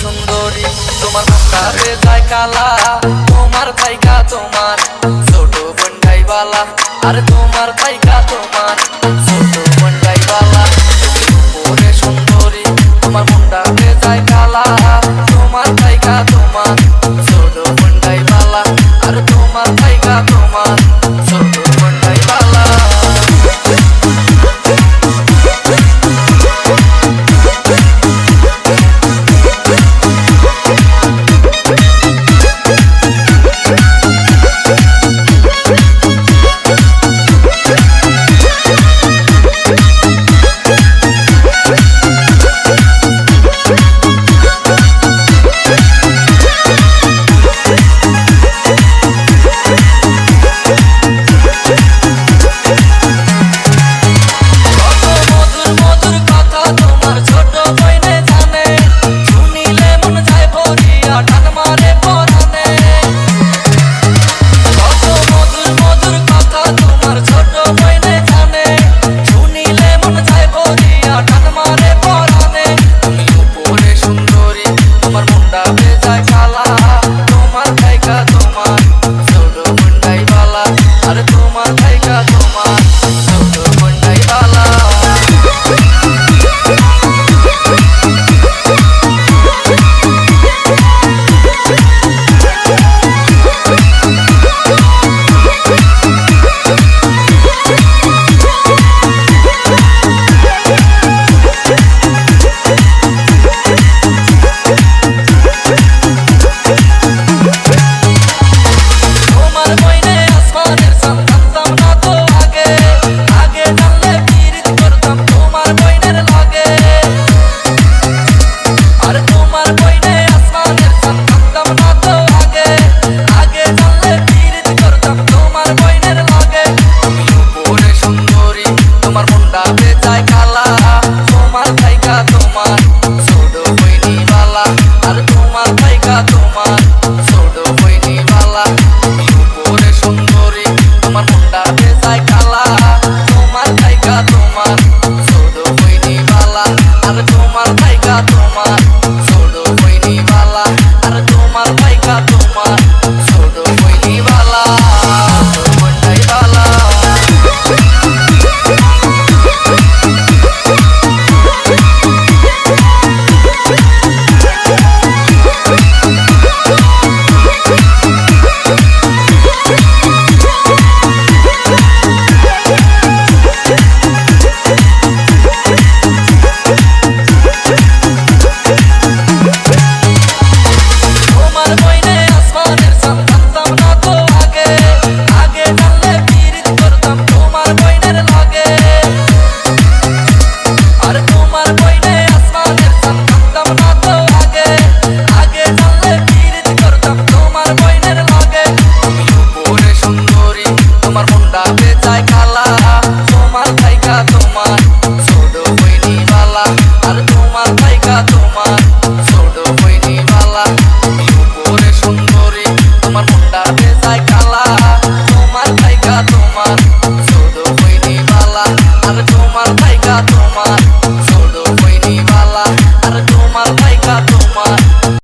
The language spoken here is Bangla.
সুন্দরী, তোমার মুখটাতে যায় কালা, তোমার থাইকা তোমার, ছোট বন্ধাই বালা আর তোমার থাইকা তোমার। তোমার